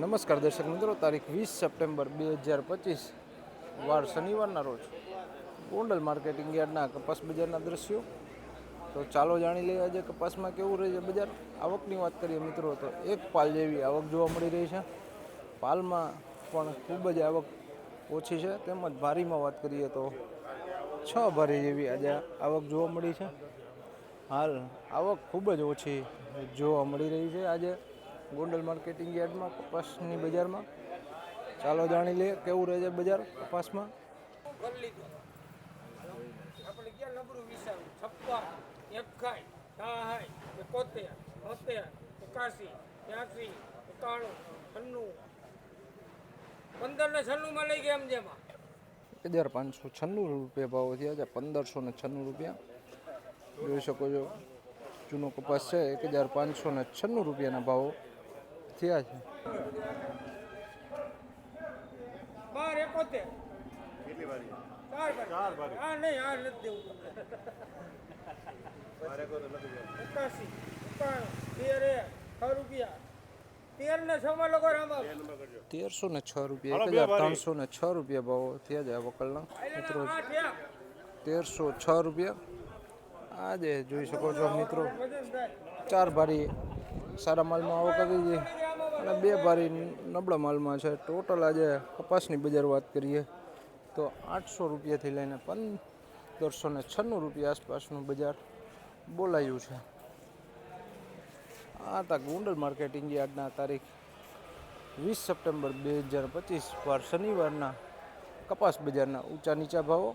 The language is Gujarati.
નમસ્કાર દર્શક મિત્રો, તારીખ વીસ સપ્ટેમ્બર બે હજાર પચીસ, વાર શનિવારના રોજ ગોંડલ માર્કેટિંગ યાર્ડના કપાસ બજારના દ્રશ્યો. તો ચાલો જાણી લઈએ આજે કપાસમાં કેવું રહે છે બજાર. આવકની વાત કરીએ મિત્રો, તો એક પાલ જેવી આવક જોવા મળી રહી છે. પાલમાં પણ ખૂબ જ આવક ઓછી છે. તેમજ ભારીમાં વાત કરીએ તો છ ભારી જેવી આજે આવક જોવા મળી છે. હાલ આવક ખૂબ જ ઓછી જોવા મળી રહી છે આજે. ગોંડલ માર્કેટિંગ યાર્ડમાં કપાસની બજારમાં. ચાલો જાણી લઈએ કેવું રહે છે બજાર કપાસમાં. હજાર પાંચસો છન્નું રૂપિયા ભાવ થયા છે પંદરસો ને છન્નું રૂપિયા. જોઈ શકો છો જૂનો કપાસ છે એક હજાર પાંચસો ને છન્નું રૂપિયાના ભાવો. થયા છે. બાર એકોતેર. કેટલી વારી ચાર બાર. હા નહીં હા નથી દેવું. તમને મારે કોઈ નથી જવાનું. એકાસી એકાણું તેર એક છ રૂપિયા. તેર ને છ માં લોકો રામા બે નંબર કરજો. તેરસો ને છ રૂપિયા એક હજાર ત્રણસો ને છ રૂપિયા ભાવ થયા છે વકલના. મિત્રો તેરસો છ રૂપિયા. આજે જોઈ શકો છો મિત્રો. ચાર ભારી સારા માલમાં આવક આવી છે અને બે ભારી નબળા માલમાં છે. ટોટલ આજે કપાસની બજાર વાત કરીએ તો આઠસો રૂપિયાથી લઈને પંદરસો ને છન્નું રૂપિયા આસપાસનું બજાર બોલાયું છે. આ હતા ગોંડલ માર્કેટિંગ યાર્ડના તારીખ વીસ સપ્ટેમ્બર બે હજાર પચીસ. વાર શનિવારના કપાસ બજારના ઊંચા નીચા ભાવો